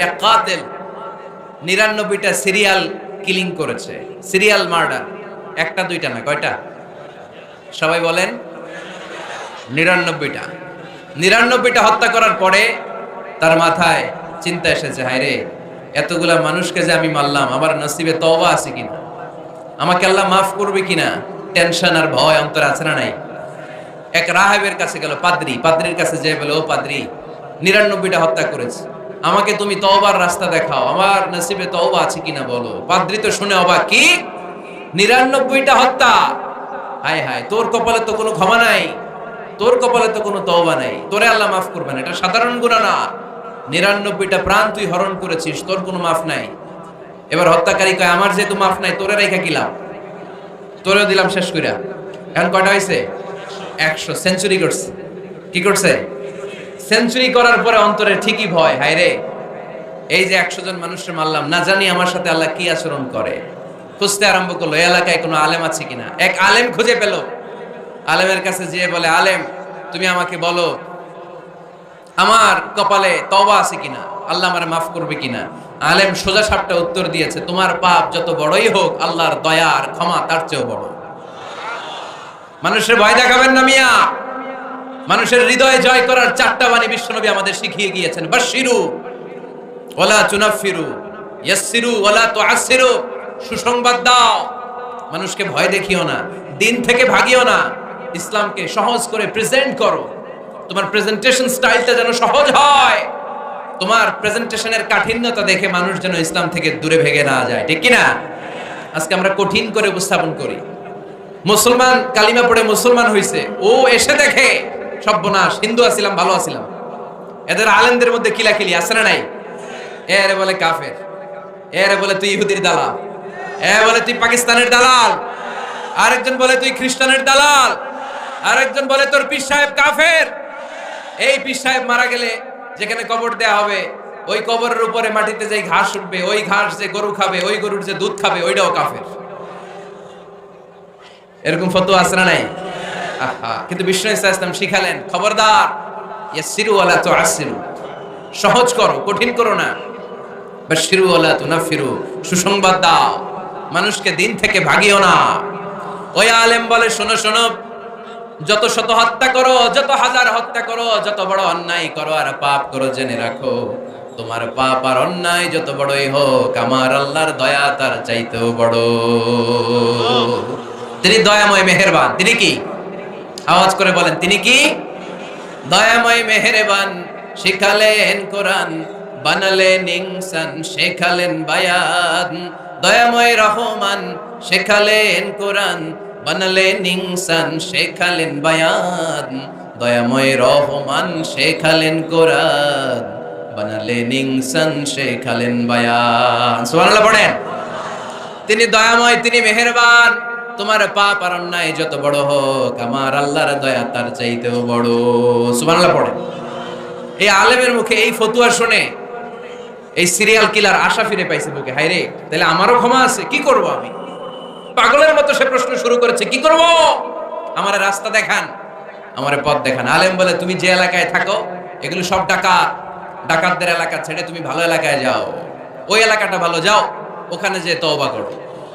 এক কাতেল নিরানব্বইটা সিরিয়াল কিলিং করেছে। Serial murder. একটা, দুইটা না, কয়টা? সবাই বলেন। নিরানব্বইটা। নিরানব্বইটা হত্যা করার পরে তার মাথায় চিন্তা এসেছে, হায় রে, এতগুলা মানুষকে যে আমি মারলাম, আমার নসিবে তওবা আছে কিনা? আমাকে আল্লাহ মাফ করবে কিনা? টেনশন আর ভয় অন্তর আছে না নাই? এক রাহেবের কাছে গেল, পাদ্রি, পাদ্রির কাছে যে বলে, ও পাদ্রি, নিরানব্বইটা হত্যা করেছে। আমাকে তুমি তওবার রাস্তা দেখাও। আমার নসিবে তওবা আছে কিনা বলো? পাদ্রি তো শুনে অবাক। কি? নিরানব্বইটা হত্যা? হায় হায়, তোর কপালে তো কোনো ক্ষমা নাই। তোর কপালে তো কোনো তওবা নাই। তোরে আল্লাহ মাফ করবে না এটা সাধারণ গুনাহ না। নিরানব্বইটা প্রাণ তুই হরণ করেছিস, তোর কোনো মাফ নাই। এবার হত্যাকারী কয়, আমার যেহেতু মাফ নাই, তোরে রেখা কিলাম তোরেও দিলাম শেষ কইরা। এখন কয়টা হয়েছে একশো। সেঞ্চুরি করছে। কি করছে? সেঞ্চুরি করার পরে অন্তরে ঠিকই ভয়, হায় রে। এই যে একশো জন মানুষের মারলাম, না জানি আমার সাথে আল্লাহ কি আচরণ করে। খুঁজতে আরম্ভ করল এই এলাকায় কোনো আলেম আছে কিনা? এক আলেম খুঁজে পেল। আলেমের কাছে যেয়ে বলে, আলেম, তুমি আমাকে বলো, আমার কপালে তওবা আছে কিনা? আল্লাহ আমারে মাফ করবে কিনা? আলেম সোজা সাপটা উত্তর দিয়েছে, তোমার পাপ যত বড়ই হোক, আল্লাহর দয়া আর ক্ষমা তার চেয়েও বড়। মানুষের ভয় দেখাবেন না মিয়া। মানুষের হৃদয়ে জয় করার চারটা বাণী বিশ্বনবী আমাদের শিখিয়ে গিয়েছেন। বাশিরু ওলা চুনাফিরু ইয়াসসিরু ওলা তুআসসিরু, সুসংবাদ দাও। মানুষকে ভয় দেখিও না, দিন থেকে ভাগিও না, ইসলামকে সহজ করে প্রেজেন্ট করো। তোমার প্রেজেন্টেশন স্টাইলটা যেন সহজ হয়। তোমার প্রেজেন্টেশনের কাঠিন্যতা দেখে মানুষ যেন ইসলাম থেকে দূরে ভেগে না যায়, ঠিক কিনা? আজকে আমরা কঠিন করে উপস্থাপন করি। মুসলমান, কালিমা পড়ে মুসলমান হইছে, ও এসে দেখে সর্বনাশ, হিন্দু আছিলাম, ভালো আছিলাম। এদের আলেমদের মধ্যে কিলা কিলাকিলি আছে না নাই? এরে বলে কাফের, এরে বলে তুই ইহুদির দালাল, এ বলে তুই পাকিস্তানের দালাল, আরেকজন বলে তুই খ্রিস্টানের দালাল, আরেকজন বলে তোর পীর সাহেব কাফের। এই পীর সাহেব মারা গেলে যেখানে কবর দেয়া হবে, ওই কবরের উপরে মাটিতে যে ঘাস উঠবে, ওই ঘাস যে গরু খাবে, ওই গরুর যে দুধ খাবে, ওইটাও কাফের। এরকম আছে না নাই? কিন্তু বিষ্ণু ইসলাম শিখালেন, খবরদার ইয়াসিরু ওয়ালা তুআসিরু সহজ করো, কঠিন করো না। বাশিরু ওয়ালা তুনাফিরু। সুসংবাদ দাও। মানুষকে দিন থেকে ভাগিও না। ওই আলেম বলে, শোনো শোনো, যত শত হত্যা করো, যত হাজার হত্যা করো, যত বড় অন্যায় করো আর পাপ করো জেনে রাখো। তোমার পাপ আর অন্যায় যত বড়ই হোক, আমার আল্লাহর দয়া তার চাইতেও বড়। তিনি দয়াময় মেহেরবান। তিনি কি? আওয়াজ করে বলেন, তিনি কি? দয়াময় মেহেরবান, শিখালেন কোরআন, বানালেন ইনসান, শেখালেন বায়ান। দয়াময় রহমান, শেখালেন কোরআন, বানালেন ইনসান, শেখালেন বায়ান। দয়াময় রহমান, শেখালেন কোরআন, বানালেন ইনসান, শেখালেন বায়ান। সুবহানাল্লাহ, পড়েন। তিনি দয়াময়, তিনি মেহেরবান। তোমার পাপ আর অন্যায় যত বড় হোক, আমার আল্লাহর দয়া তার চাইতেও বড়। সুবহানাল্লাহ পড়ে। এই আলেমের মুখে এই ফতুয়া শুনে এই সিরিয়াল কিলার আশা ফিরে পাইছে বুকে হাইরে তাহলে আমারও ক্ষমা আছে, কি করব আমি? পাগলের মতো সে প্রশ্ন শুরু করেছে, কি করব? আমার রাস্তা দেখান, আমার পথ দেখান। আলেম বলে, তুমি যে এলাকায় থাকো, এগুলো সব ডাকাত। ডাকাতদের এলাকা ছেড়ে তুমি ভালো এলাকায় যাও। ওই এলাকাটা ভালো যাও, ওখানে যে তওবা করো।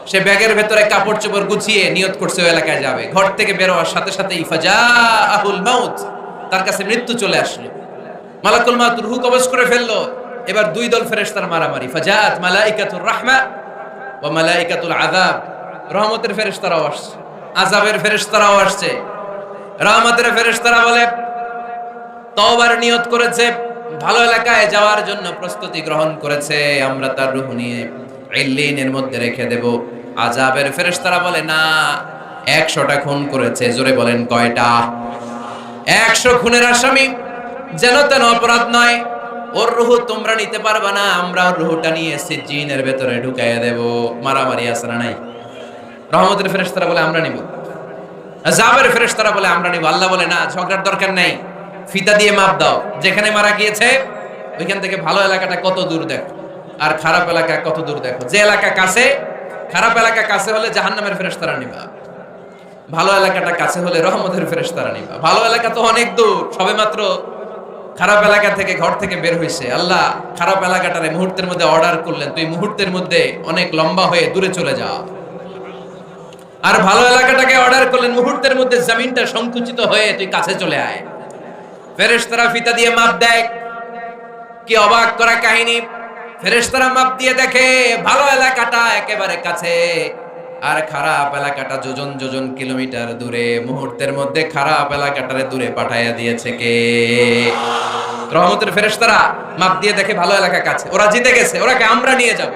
সে ব্যাগের ভেতরে কাপড় চোপড় গুছিয়ে নিয়ত করছে ওই এলাকায় যাবে। ঘর থেকে বেরোয়ার সাথে সাথে ইফাজা আহুল মাউত তার কাছে মৃত্যু চলে আসলো। মালাকুল মাউত রুহু কবজ করে ফেলল। এবার দুই দল ফেরেশতার মারামারি। ফাজাত মালাইকাতুর রাহমা ওয়া মালাইকাতুল আযাব। রহমতের ফেরেশতারাও আসছে। আযাবের ফেরেশতারাও আসছে। রহমতের ফেরেশতারা বলে, তওবার নিয়ত করেছে, ভালো এলাকায় যাওয়ার জন্য প্রস্তুতি গ্রহণ করেছে, আমরা তার রুহ নিয়ে ইল্লিনের মধ্যে রেখে দেব। আজাবের ফেরেশতারা বলে, না, একশোটা খুন করেছে। জোরে বলেন, কয়টা? একশো খুনের আসামি যেন তেন অপরাধ নয়। ওর রুহ তোমরা নিতে পারবা না, আমরা ওর রুহটা নিয়ে এসেছি, জিনের ভেতরে ঢুকাইয়া দেব। মারামারি আছে না নাই? রহমতের ফেরেশতারা বলে, আমরা নিব। জাবের ফেরেশতারা বলে, আমরা নিব। আল্লাহ বলে, না, ঝগড়ার দরকার নাই। ফিতা দিয়ে মাপ দাও। যেখানে মারা গিয়েছে, ওইখান থেকে ভালো এলাকাটা কত দূর দেখো, আর খারাপ এলাকা কত দূর দেখো। যে এলাকা কাছে খারাপ এলাকা কাছে হলে জাহান্নামের ফেরেশতারা নিবা। ভালো এলাকাটা কাছে হলে রহমতের ফেরেশতারা নিবা। ভালো এলাকা তো অনেক দূর, সবে মাত্র খারাপ এলাকা থেকে ঘর থেকে বের হয়েছে আল্লাহ খারাপ এলাকাটারে মুহূর্তের মধ্যে অর্ডার করলেন। তুই মুহূর্তের মধ্যে অনেক লম্বা হয়ে দূরে চলে যা আর ভালো এলাকাটাকে অর্ডার করলেন, মুহূর্তের মধ্যে জমিনটা সংকুচিত হয়ে তুই কাছে চলে আয়। ফেরেশতারা ফিতা দিয়ে মাপ দেয়। কি অবাক করা কাহিনী? ফেরেশতারা মাপ দিয়ে দেখে, ভালো এলাকাটা একেবারে কাছে। আর খারাপ এলাকাটা যোজন যোজন কিলোমিটার দূরে, মুহূর্তের মধ্যে খারাপ এলাকাটারে দূরে পাঠাইয়া দিয়েছে কে? রহমতের ফেরেশতারা মাপ দিয়ে দেখে, ভালো এলাকা কাছে। ওরা জিতে গেছে, ওরাকে আমরা নিয়ে যাব।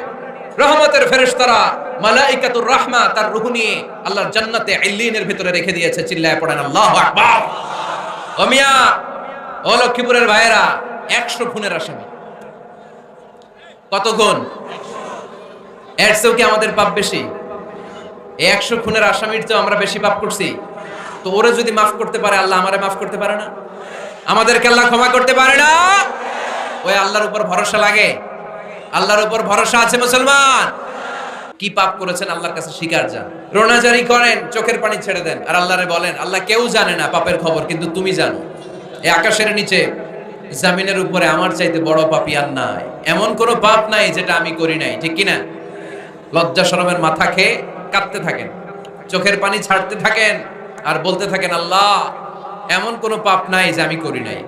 রহমতের ফেরেশতারা মালাইকাতুর রাহমা তার রূহ নিয়ে আল্লাহর জান্নাতে ইল্লিনের ভিতরে রেখে দিয়েছে, চিল্লায় পড়েন, আল্লাহু আকবার। ও মিয়া, ও লক্ষ্মীপুরের ভাইয়েরা, একশো খুনের আসামি। কত গুণ এর চেয়েও কি আমাদের পাপ বেশি? একশো খুনের আসামির তো আমরা বেশি পাপ করছি। তো ওরা যদি মাফ করতে পারে, আল্লাহ আমারে মাফ করতে পারে না? আমাদেরকে আল্লাহ ক্ষমা করতে পারে না? ওই আল্লাহর উপর ভরসা লাগে। আল্লাহর উপর ভরসা আছে মুসলমান। কি পাপ করেছেন আল্লাহর কাছে স্বীকার যান। রোনাজারি করেন, চোখের পানি ছেড়ে দেন। আর আল্লাহরে বলেন, আল্লাহ কেউ জানে না পাপের খবর, কিন্তু তুমি জানো। এই আকাশের নিচে জামিনের উপরে আমার চাইতে বড় পাপি আর নাই। এমন কোনো পাপ নাই যেটা আমি করি নাই, ঠিক কিনা? লজ্জা শরমের মাথা খেয়ে কাঁদতে থাকেন, চোখের পানি ছাড়তে থাকেন আর বলতে থাকেন, আল্লাহ, এমন কোনো পাপ নাই যে আমি করি নাই।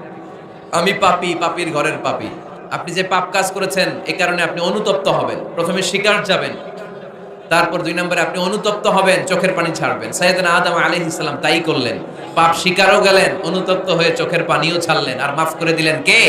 আমি পাপি, পাপির ঘরের পাপি। আপনি যে পাপ কাজ করেছেন, এ কারণে আপনি অনুতপ্ত হবেন, প্রথমে শিকার যাবেন, তারপর দুই নম্বরে আপনি অনুতপ্ত হবেন, চোখের পানি ছাড়বেন। সাইয়েদনা আদম আলাইহিস ইসলাম তাই করলেন। পাপ শিকারও গেলেন অনুতপ্ত হয়ে চোখের পানিও ছাড়লেন। আর মাফ করে দিলেন কে?